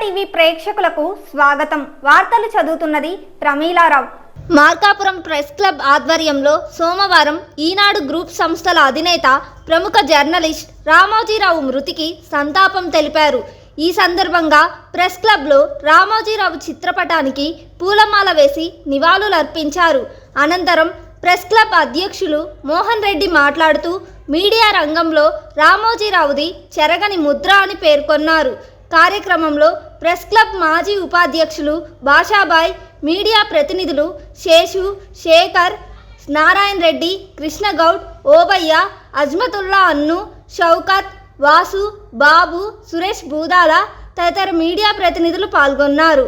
TV ప్రేక్షకులకు స్వాగతం. వార్తలు చదువుతున్నది ప్రమీలారావు. మార్కాపురం ప్రెస్ క్లబ్ ఆధ్వర్యంలో సోమవారం ఈనాడు గ్రూప్ సంస్థల అధినేత ప్రముఖ జర్నలిస్ట్ రామోజీరావు మృతికి సంతాపం తెలిపారు. ఈ సందర్భంగా ప్రెస్ క్లబ్లో రామోజీరావు చిత్రపటానికి పూలమాల వేసి నివాళులర్పించారు. అనంతరం ప్రెస్ క్లబ్ అధ్యక్షులు మోహన్ రెడ్డి మాట్లాడుతూ మీడియా రంగంలో రామోజీరావుది చెరగని ముద్ర అని పేర్కొన్నారు. కార్యక్రమంలో ప్రెస్ క్లబ్ మాజీ ఉపాధ్యక్షులు భాషాబాయ్ మీడియా ప్రతినిధులు శేషు శేఖర్ నారాయణ రెడ్డి కృష్ణగౌడ్ ఓబయ్య అజ్మతుల్లా అన్ను షౌకత్ వాసు బాబు సురేష్ బూదాల తదితర మీడియా ప్రతినిధులు పాల్గొన్నారు.